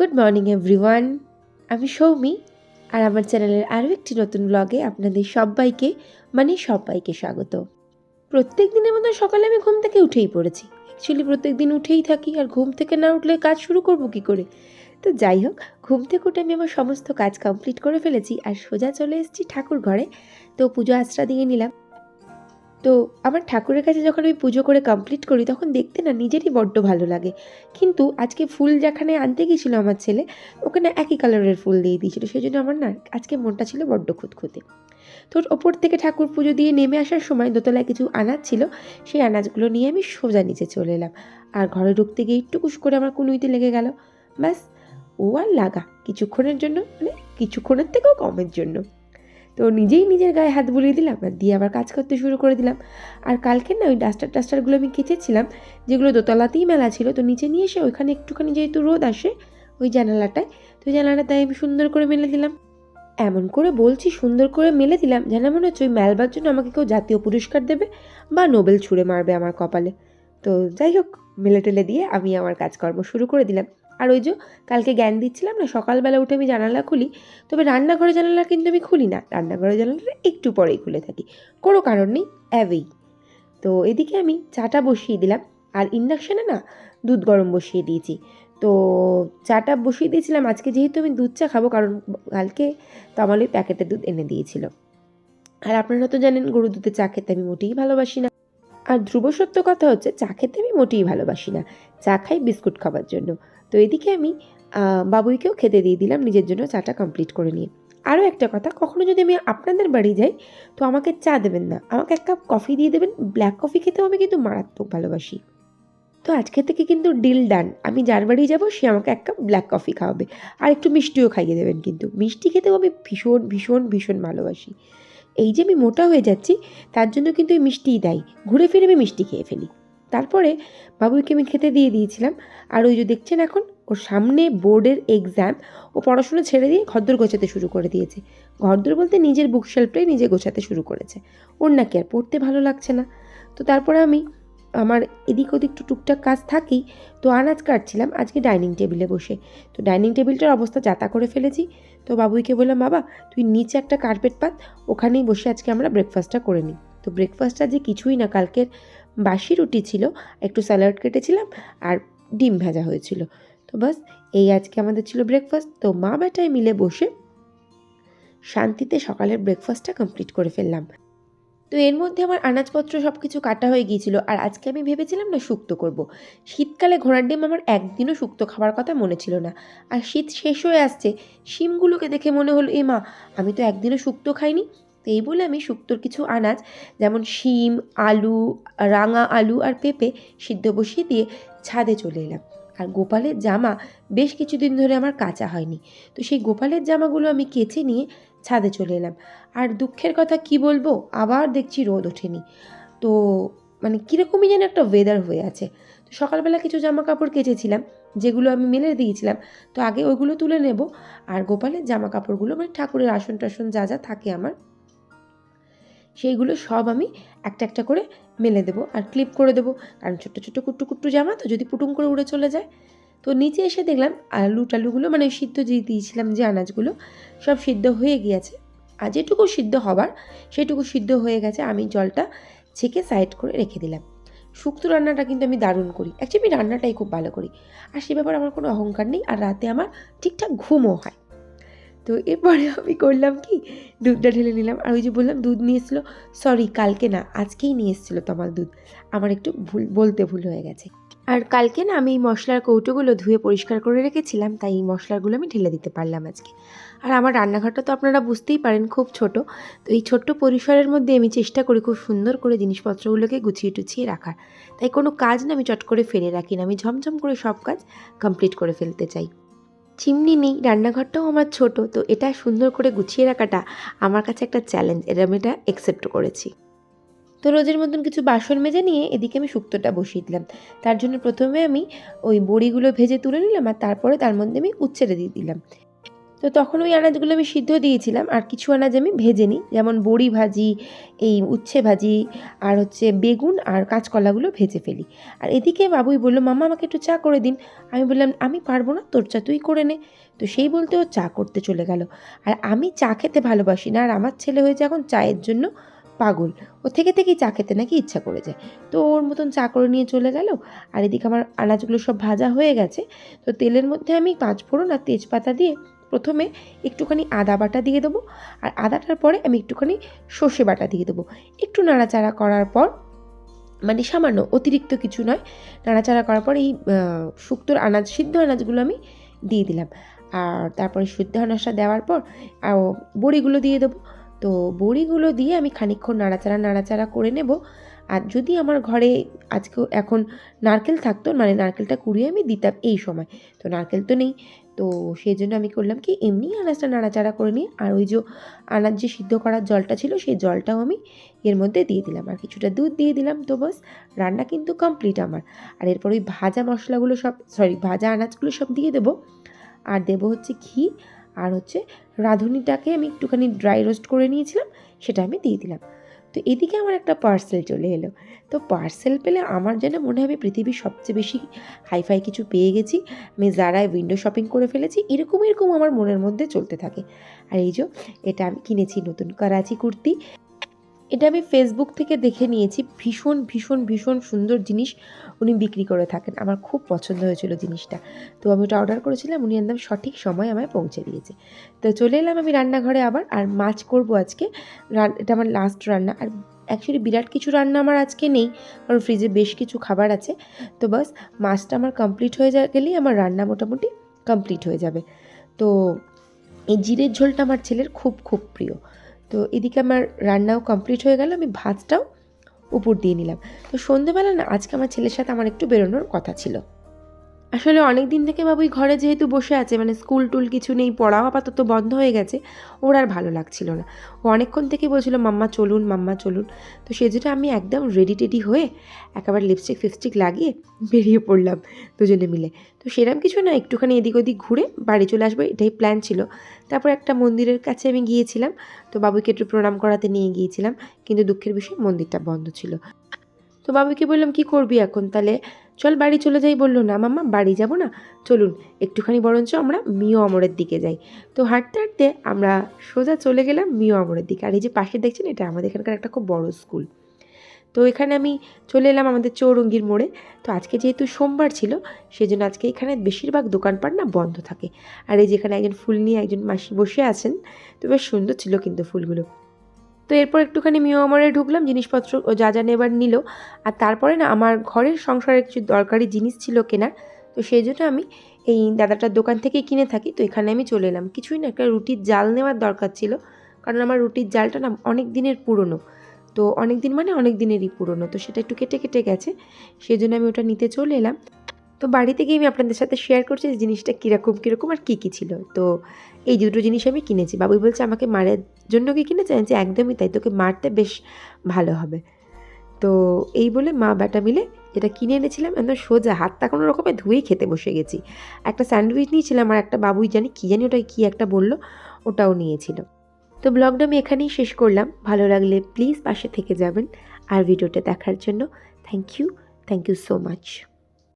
Good morning everyone আমি সৌমি, আর আমার চ্যানেলের আরও একটি নতুন ব্লগে আপনাদের সবাইকে মানে সবাইকে স্বাগত। প্রত্যেক দিনের মতো সকালে আমি ঘুম থেকে উঠেই পড়েছি। অ্যাকচুয়ালি প্রত্যেক দিন উঠেই থাকি, আর ঘুম থেকে না উঠলে কাজ শুরু করব কি করে? তো যাই হোক, ঘুম থেকে উঠে আমি আমার সমস্ত কাজ কমপ্লিট করে ফেলেছি, আর সোজা চলে এসেছি ঠাকুর ঘরে তো পুজো আশ্রা দিয়ে নিলাম। তো আমার ঠাকুরের কাছে যখন আমি পুজো করে কমপ্লিট করি, তখন দেখতে না নিজেরই বড্ড ভালো লাগে। কিন্তু আজকে ফুল যেখানে আনতে গিয়েছিল আমার ছেলে, ওখানে একই কালারের ফুল দিয়ে দিয়েছিল। সেই জন্য আমার না আজকে মনটা ছিল বড্ড খুঁতখুঁতে। তো ওপর থেকে ঠাকুর পুজো দিয়ে নেমে আসার সময় দোতলায় কিছু আনাজ ছিল, সেই আনাজগুলো নিয়ে আমি সোজা নিচে চলে এলাম। আর ঘরে ঢুকতে গিয়ে একটু কুস করে আমার কুনুইতে লেগে গেল। ব্যাস, ও আর লাগা, কিছুক্ষণের জন্য মানে কিছুক্ষণের থেকেও কমের জন্য। তো নিজেই নিজের গায়ে হাত বুলিয়ে দিলাম আর দিয়ে আবার কাজ করতে শুরু করে দিলাম। আর কালকে না ওই ডাস্টার টাস্টারগুলো আমি কেচেছিলাম, যেগুলো দোতলাতেই মেলা ছিল, তো নিচে নিয়ে এসে ওইখানে একটুখানি যেহেতু রোদ আসে ওই জানালাটায়, তো জানালাটায় আমি সুন্দর করে মেলে দিলাম। এমন করে বলছি সুন্দর করে মেলে দিলাম, যেন মনে হচ্ছে ওই মেলবার জন্য আমাকে কেউ জাতীয় পুরস্কার দেবে বা নোবেল ছুঁড়ে মারবে আমার কপালে। তো যাই হোক, মেলে টেলে দিয়ে আমি আমার কাজকর্ম শুরু করে দিলাম। আর ওই যে কালকে জ্ঞান দিচ্ছিলাম না, সকালবেলা উঠে আমি জানালা খুলি, তবে রান্নাঘরে জানালা কিন্তু আমি খুলি না, রান্নাঘরের জানালাটা একটু পরেই খুলে থাকি, কোনো কারণ নেই অ্যাভেই তো এদিকে আমি চাটা বসিয়ে দিলাম, আর ইন্ডাকশানে না দুধ গরম বসিয়ে দিয়েছি। তো চাটা বসিয়ে দিয়েছিলাম, আজকে যেহেতু আমি দুধ চা খাব, কারণ কালকে তো আমার ওই প্যাকেটের দুধ এনে দিয়েছিল। আর আপনারা তো জানেন, গরু দুধে চা খেতে আমি মোটেই ভালোবাসি না। আর ধ্রুব সত্য কথা হচ্ছে, চা খেতে আমি মোটেই ভালোবাসি না, চা খাই বিস্কুট খাবার জন্য। তো এদিকে আমি বাবুইকেও খেতে দিয়ে দিলাম, নিজের জন্য চাটা কমপ্লিট করে নিয়ে। আরও একটা কথা, কখনো যদি আমি আপনাদের বাড়ি যাই, তো আমাকে চা দেবেন না। আমাকে এক কাপ কফি দিয়ে দেবেন। ব্ল্যাক কফি খেতেও আমি কিন্তু মারাত্মক ভালোবাসি। তো আজকে থেকে কিন্তু ডিল ডান আমি যার বাড়ি যাব, সে আমাকে এক কাপ ব্ল্যাক কফি খাওয়াবে। আর একটু মিষ্টিও খাইয়ে দেবেন কিন্তু। মিষ্টি খেতেও আমি ভীষণ ভীষণ ভীষণ ভালোবাসি। এই যে আমি মোটা হয়ে যাচ্ছি, তার জন্য কিন্তু এই মিষ্টিই দেয়। ঘুরে ফিরে আমি মিষ্টি খেয়ে ফেলি। তারপরে বাবুইকে আমি খেতে দিয়ে দিয়েছিলাম। আর ওই যে দেখছেন এখন, ওর সামনে বোর্ডের এক্সাম ও পড়াশোনা ছেড়ে দিয়ে ঘরদোর গোছাতে শুরু করে দিয়েছে। ঘরদোর বলতে নিজের বুক শেলফটাই নিজে গোছাতে শুরু করেছে। ওর নাকি আর পড়তে ভালো লাগছে না। তো তারপরে আমি আমার এদিক ওদিক একটু টুকটাক কাজ থাকেই, তো আনাজ কাটছিলাম আজকে ডাইনিং টেবিলে বসে। তো ডাইনিং টেবিলটার অবস্থা যাতা করে ফেলেছি। তো বাবুইকে বললাম, বাবা, তুই নিচে একটা কার্পেট পাত, ওখানেই বসে আজকে আমরা ব্রেকফাস্টটা করে নিই। তো ব্রেকফাস্টটা যে কিছুই না, কালকের বাসি রুটি ছিল, একটু স্যালাড কেটেছিলাম আর ডিম ভাজা হয়েছিল। তো বাস, এই আজকে আমাদের ছিল ব্রেকফাস্ট তো মা বেটায় মিলে বসে শান্তিতে সকালের ব্রেকফাস্টটা কমপ্লিট করে ফেললাম। তো এর মধ্যে আমার আনাজপত্র সব কিছু কাটা হয়ে গিয়েছিল আর আজকে আমি ভেবেছিলাম না শুক্তো করব। শীতকালে ঘোড়ার ডিম আমার একদিনও শুক্তো খাবার কথা মনে ছিল না। আর শীত শেষ হয়ে আসছে, শিমগুলোকে দেখে মনে হলো, এ মা, আমি তো একদিনও শুক্তো খাইনি তো এই বলে আমি শুক্তোর কিছু আনাজ, যেমন শিম, আলু, রাঙা আলু আর পেঁপে সিদ্ধ বসিয়ে দিয়ে ছাদে চলে এলাম। আর গোপালের জামা বেশ কিছুদিন ধরে আমার কাঁচা হয়নি। তো সেই গোপালের জামাগুলো আমি কেচে নিয়ে ছাদে চলে এলাম। আর দুঃখের কথা কি বলব? আবার দেখছি রোদ ওঠেনি। তো মানে কীরকমই যেন একটা ওয়েদার হয়ে আছে। তো সকালবেলা কিছু জামা কাপড় কেচেছিলাম, যেগুলো আমি মেলে দিয়েছিলাম। তো আগে ওইগুলো তুলে নেব। আর গোপালের জামা কাপড়গুলো মানে ঠাকুরের আসন টাসন যা যা থাকে আমার সেইগুলো সব আমি একটা একটা করে মেলে দেবো আর ক্লিপ করে দেবো। কারণ ছোট্ট ছোট্ট কুট্টু কুট্টু জামা তো যদি পুটুম করে উড়ে চলে যায়। তো নিচে এসে দেখলাম আলু টালুগুলো মানে সিদ্ধ যে দিয়েছিলাম যে আনাজগুলো, সব সিদ্ধ হয়ে গিয়েছে। আর যেটুকু সিদ্ধ হবার, সেটুকু সিদ্ধ হয়ে গেছে, আমি জলটা ছেঁকে সাইড করে রেখে দিলাম। শুক্তো রান্নাটা কিন্তু আমি দারুণ করি। অ্যাকচুয়ালি আমি রান্নাটাই খুব ভালো করি। আর সে ব্যাপারে আমার কোনো অহংকার নেই। আর রাতে আমার ঠিকঠাক ঘুমও হয়। তো এরপরে আমি করলাম কি? দুধটা ঢেলে নিলাম। আর ওই যে বললাম, দুধ নিয়ে এসেছিল সরি কালকে না, আজকেই নিয়ে এসেছিল তোমার দুধ। আমার একটু ভুল, বলতে ভুল হয়ে গেছে। আর কালকে না, আমি এই মশলার কৌটোগুলো ধুয়ে পরিষ্কার করে রেখেছিলাম, তাই এই মশলাগুলো আমি ঢেলে দিতে পারলাম আজকে। আর আমার রান্নাঘরটা তো আপনারা বুঝতেই পারেন, খুব ছোট। তো এই ছোট্ট পরিসরের মধ্যে আমি চেষ্টা করি খুব সুন্দর করে জিনিসপত্রগুলোকে গুছিয়ে টুছিয়ে রাখার। তাই কোনো কাজ না আমি চট করে ফেলে রাখি না। আমি ঝমঝম করে সব কাজ কমপ্লিট করে ফেলতে চাই। চিমনি নেই, রান্নাঘরটাও আমার ছোট, তো এটা সুন্দর করে গুছিয়ে রাখাটা আমার কাছে একটা চ্যালেঞ্জ এটা আমি এটা অ্যাকসেপ্ট করেছি। তো রোজের মতন কিছু বাসন মেজে নিয়ে এদিকে আমি শুক্তোটা বসিয়ে দিলাম। তার জন্য প্রথমে আমি ওই বড়িগুলো ভেজে তুলে নিলাম আর তারপরে তার মধ্যে আমি উচ্ছেড়ে দিয়ে দিলাম। তো তখন ওই আনাজগুলো আমি সিদ্ধ দিয়েছিলাম, আর কিছু আনাজ আমি ভেজে নিই যেমন বড়ি ভাজি, এই উচ্ছে ভাজি, আর হচ্ছে বেগুন আর কাঁচকলাগুলো ভেজে ফেলি। আর এদিকে বাবুই বলল, মামা, আমাকে একটু চা করে দিন। আমি বললাম, আমি পারব না, তোর চা তুই করে নে। তো সেই বলতে ও চা করতে চলে গেল। আর আমি চা খেতে ভালোবাসি না, আর আমার ছেলে হয়েছে এখন চায়ের জন্য পাগল। ও থেকে থেকেই চা খেতে নাকি ইচ্ছা করে যায়। তো ওর মতন চা করে নিয়ে চলে গেল। আর এদিকে আমার আনাজগুলো সব ভাজা হয়ে গেছে। তো তেলের মধ্যে আমি পাঁচ ফোড়ন আর তেজপাতা দিয়ে প্রথমে একটুখানি আদা বাটা দিয়ে দেবো, আর আদাটার পরে আমি একটুখানি সর্ষে বাটা দিয়ে দেবো। একটু নাড়াচাড়া করার পর মানে সামান্য, অতিরিক্ত কিছু নয়, নাড়াচাড়া করার পর এই শুক্তোর আনাজ, সিদ্ধ আনাজগুলো আমি দিয়ে দিলাম। আর তারপরে সিদ্ধ আনাজটা দেওয়ার পর আর বড়িগুলো দিয়ে দেবো। তো বড়িগুলো দিয়ে আমি খানিকক্ষণ নাড়াচাড়া নাড়াচাড়া করে নেব। আর যদি আমার ঘরে আজকে এখন নারকেল থাকতো মানে নারকেলটা কুড়িয়ে আমি দিতাম এই সময়। তো নারকেল তো নেই তো সেই জন্য আমি করলাম কি, এমনি আনাজটা নাড়াচাড়া করে নিই আর ওই যে আনাজ যে সিদ্ধ করার জলটা ছিল সেই জলটাও আমি এর মধ্যে দিয়ে দিলাম আর কিছুটা দুধ দিয়ে দিলাম তো বস, রান্না কিন্তু কমপ্লিট আমার। আর এরপর ওই ভাজা মশলাগুলো সব সরি ভাজা আনাজগুলো সব দিয়ে দেবো। আর দেবো হচ্ছে ঘি আর হচ্ছে রাঁধুনিটাকে আমি একটুখানি ড্রাই রোস্ট করে নিয়েছিলাম, সেটা আমি দিয়ে দিলাম। তো এদিকে আমার একটা পার্সেল চলে এলো। তো পার্সেল পেলে আমার যেন মনে হয় আমি পৃথিবীর সবচেয়ে বেশি হাইফাই কিছু পেয়ে গেছি। আমি যারায় উইন্ডো শপিং করে ফেলেছি। এরকম এরকম আমার মনের মধ্যে চলতে থাকে। আর এই যে, এটা আমি কিনেছি নতুন করাচি কুর্তি। এটা আমি ফেসবুক থেকে দেখে নিয়েছি। ভীষণ ভীষণ ভীষণ সুন্দর জিনিস উনি বিক্রি করে থাকেন। আমার খুব পছন্দ হয়েছিল জিনিসটা। তো আমি ওটা অর্ডার করেছিলাম, উনি একদম সঠিক সময় আমায় পৌঁছে দিয়েছে। তো চলে এলাম আমি রান্নাঘরে আবার, আর মাছ করব আজকে। এটা আমার লাস্ট রান্না। আর অ্যাকচুয়ালি বিরাট কিছু রান্না আমার আজকে নেই, কারণ ফ্রিজে বেশ কিছু খাবার আছে। তো বাস, মাছটা আমার কমপ্লিট হয়ে যা গেলেই আমার রান্না মোটামুটি কমপ্লিট হয়ে যাবে। তো এই জিরের ঝোলটা আমার ছেলের খুব খুব প্রিয়। তো এদিকে আমার রান্নাও কমপ্লিট হয়ে গেল, আমি ভাতটাও উপর দিয়ে নিলাম। তো সন্ধেবেলা না, আজকে আমার ছেলের সাথে আমার একটু বেরোনোর কথা ছিল। আসলে অনেক দিন থেকে বাবুই ঘরে যেহেতু বসে আছে মানে স্কুল টুল কিছু নেই, পড়াও আপাতত বন্ধ হয়ে গেছে, ওর আর ভালো লাগছিল না। ও অনেকক্ষণ থেকে বলছিল, মাম্মা চলুন মাম্মা চলুন। তো সেজন্য আমি একদম রেডি টেডি হয়ে একেবারে লিপস্টিক ফিপস্টিক লাগিয়ে বেরিয়ে পড়লাম দুজনে মিলে। তো সেরকম কিছু না, একটুখানি এদিক ওদিক ঘুরে বাড়ি চলে আসব, এটাই প্ল্যান ছিল। তারপর একটা মন্দিরের কাছে আমি গিয়েছিলাম, তো বাবুকে একটু প্রণাম করাতে নিয়ে গিয়েছিলাম, কিন্তু দুঃখের বিষয় মন্দিরটা বন্ধ ছিল। তো বাবুকে বললাম, কি করবি এখন তাহলে? চল বাড়ি চলে যাই বলল, না মাম্মা, বাড়ি যাব না। চলুন, একটুখানি বরঞ্চ আমরা মিও অমরের দিকে যাই। তো হাঁটতে হাঁটতে আমরা সোজা চলে গেলাম মিও অমরের দিকে। আর এই যে পাশে দেখছেন, এটা আমাদের এখানকার একটা খুব বড় স্কুল। তো এখানে আমি চলে এলাম আমাদের চৌরঙ্গির মোড়ে। তো আজকে যেহেতু সোমবার ছিল, সেজন্য আজকে এখানে বেশিরভাগ দোকানপাট না বন্ধ থাকে। আর এই যেখানে একজন ফুল নিয়ে একজন মাসি বসে আছেন, তো বেশ সুন্দর ছিল কিন্তু ফুলগুলো। তো এরপর একটুখানি মিও আমরে ঢুকলাম, জিনিসপত্র যা যা নেবার নিল। আর তারপরে না আমার ঘরের সংসারের কিছু দরকারি জিনিস ছিল কেনার। তো সেই জন্য আমি এই দাদাটার দোকান থেকেই কিনে থাকি, তো এখানে আমি চলে এলাম। কিছুই না, একটা রুটির জাল নেওয়ার দরকার ছিল। কারণ আমার রুটির জালটা না অনেক দিনের পুরনো। তো অনেক দিন মানে অনেক দিনেরই পুরনো, তো সেটা একটু কেটে কেটে গেছে। সেই জন্য আমি ওটা নিতে চলে এলাম। তো বাড়িতে গিয়ে আমি আপনাদের সাথে শেয়ার করছি যে জিনিসটা কীরকম কীরকম আর কী কী ছিল। তো এই দুটো জিনিস আমি কিনেছি। বাবুই বলছে, আমাকে মারের জন্য কি কিনেছে আমি একদমই তাই, তোকে মারতে বেশ ভালো হবে। তো এই বলে মা বেটা মিলে যেটা কিনে এনেছিলাম। একদম সোজা হাতটা কোনো রকমে ধুয়েই খেতে বসে গেছি। একটা স্যান্ডউইচ নিয়েছিলাম আর একটা বাবুই জানি, কী জানি ওটা কী একটা বলল, ওটাও নিয়েছিল। তো ব্লগটা আমি এখানেই শেষ করলাম। ভালো লাগলে প্লিজ পাশে থেকে যাবেন। আর ভিডিওটা দেখার জন্য thank you thank you so much